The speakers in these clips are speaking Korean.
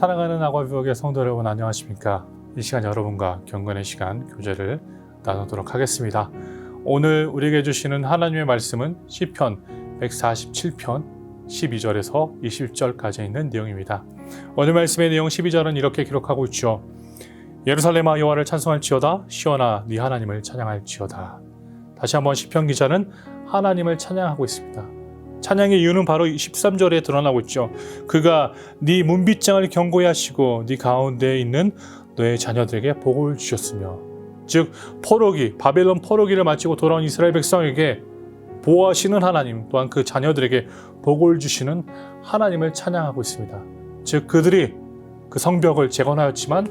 사랑하는 아과비옥의 성도 여러분 안녕하십니까? 이 시간 여러분과 경건의 시간 교제를 나누도록 하겠습니다. 오늘 우리에게 주시는 하나님의 말씀은 시편 147편 12절에서 20절까지 있는 내용입니다. 오늘 말씀의 내용 12절은 이렇게 기록하고 있죠. 예루살렘아 여호와를 찬송할지어다 시온아 네 하나님을 찬양할지어다. 다시 한번 시편 기자는 하나님을 찬양하고 있습니다. 찬양의 이유는 바로 13절에 드러나고 있죠. 그가 네 문빗장을 경고히 하시고 네 가운데에 있는 너의 자녀들에게 복을 주셨으며 즉 포로기 바벨론 포로기를 마치고 돌아온 이스라엘 백성에게 보호하시는 하나님 또한 그 자녀들에게 복을 주시는 하나님을 찬양하고 있습니다. 즉 그들이 그 성벽을 재건하였지만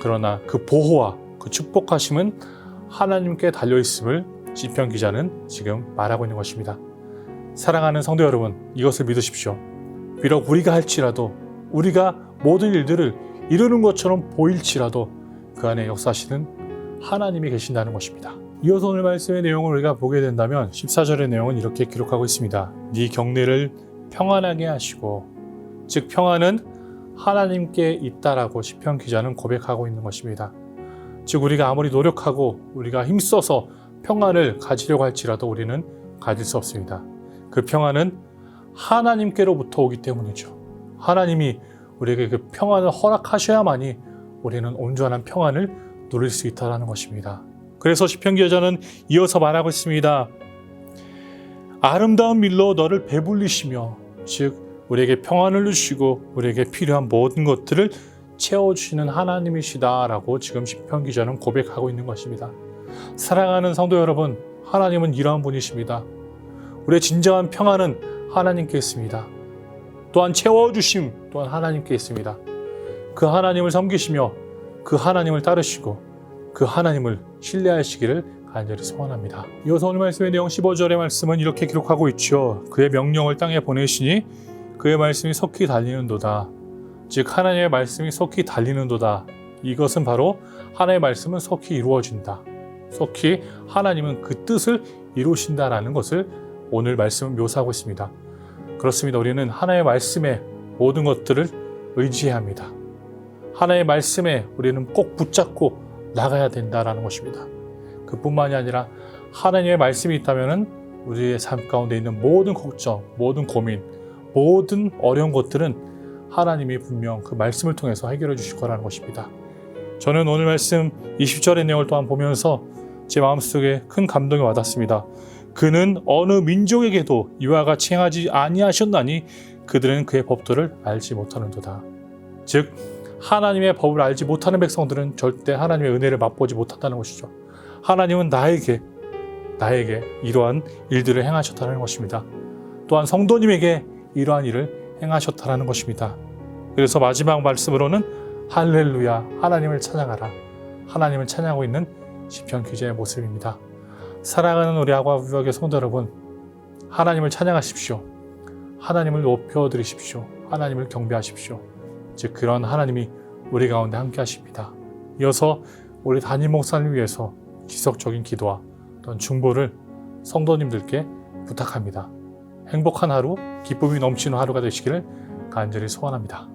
그러나 그 보호와 그 축복하심은 하나님께 달려 있음을 시편 기자는 지금 말하고 있는 것입니다. 사랑하는 성도 여러분, 이것을 믿으십시오. 비록 우리가 할지라도 우리가 모든 일들을 이루는 것처럼 보일지라도 그 안에 역사하시는 하나님이 계신다는 것입니다. 이어서 오늘 말씀의 내용을 우리가 보게 된다면 14절의 내용은 이렇게 기록하고 있습니다. 네 경례를 평안하게 하시고 즉 평안은 하나님께 있다라고 시편 기자는 고백하고 있는 것입니다. 즉 우리가 아무리 노력하고 우리가 힘써서 평안을 가지려고 할지라도 우리는 가질 수 없습니다. 그 평안은 하나님께로부터 오기 때문이죠. 하나님이 우리에게 그 평안을 허락하셔야만이 우리는 온전한 평안을 누릴 수 있다는 것입니다. 그래서 시편 기자는 이어서 말하고 있습니다. 아름다운 밀로 너를 배불리시며 즉 우리에게 평안을 주시고 우리에게 필요한 모든 것들을 채워주시는 하나님이시다라고 지금 시편 기자는 고백하고 있는 것입니다. 사랑하는 성도 여러분, 하나님은 이러한 분이십니다. 우리의 진정한 평안은 하나님께 있습니다. 또한 채워주심 또한 하나님께 있습니다. 그 하나님을 섬기시며 그 하나님을 따르시고 그 하나님을 신뢰하시기를 간절히 소원합니다. 이어서 오늘 말씀의 내용 15절의 말씀은 이렇게 기록하고 있죠. 그의 명령을 땅에 보내시니 그의 말씀이 속히 달리는도다. 즉 하나님의 말씀이 속히 달리는도다. 이것은 바로 하나님의 말씀은 속히 이루어진다. 속히 하나님은 그 뜻을 이루신다라는 것을 오늘 말씀은 묘사하고 있습니다. 그렇습니다. 우리는 하나님의 말씀에 모든 것들을 의지해야 합니다. 하나님의 말씀에 우리는 꼭 붙잡고 나가야 된다라는 것입니다. 그뿐만이 아니라 하나님의 말씀이 있다면은 우리의 삶 가운데 있는 모든 걱정, 모든 고민, 모든 어려운 것들은 하나님이 분명 그 말씀을 통해서 해결해 주실 거라는 것입니다. 저는 오늘 말씀 20절의 내용을 또한 보면서 제 마음속에 큰 감동이 와닿습니다. 그는 어느 민족에게도 이와 같이 행하지 아니하셨나니 그들은 그의 법도를 알지 못하는도다. 즉 하나님의 법을 알지 못하는 백성들은 절대 하나님의 은혜를 맛보지 못한다는 것이죠. 하나님은 나에게 나에게 이러한 일들을 행하셨다는 것입니다. 또한 성도님에게 이러한 일을 행하셨다는 것입니다. 그래서 마지막 말씀으로는 할렐루야 하나님을 찬양하라 하나님을 찬양하고 있는 시편 기자의 모습입니다. 사랑하는 우리 아과부역의 성도 여러분 하나님을 찬양하십시오. 하나님을 높여드리십시오. 하나님을 경배하십시오. 즉 그런 하나님이 우리 가운데 함께 하십니다. 이어서 우리 담임 목사님 위해서 지속적인 기도와 또한 중보를 성도님들께 부탁합니다. 행복한 하루, 기쁨이 넘치는 하루가 되시기를 간절히 소원합니다.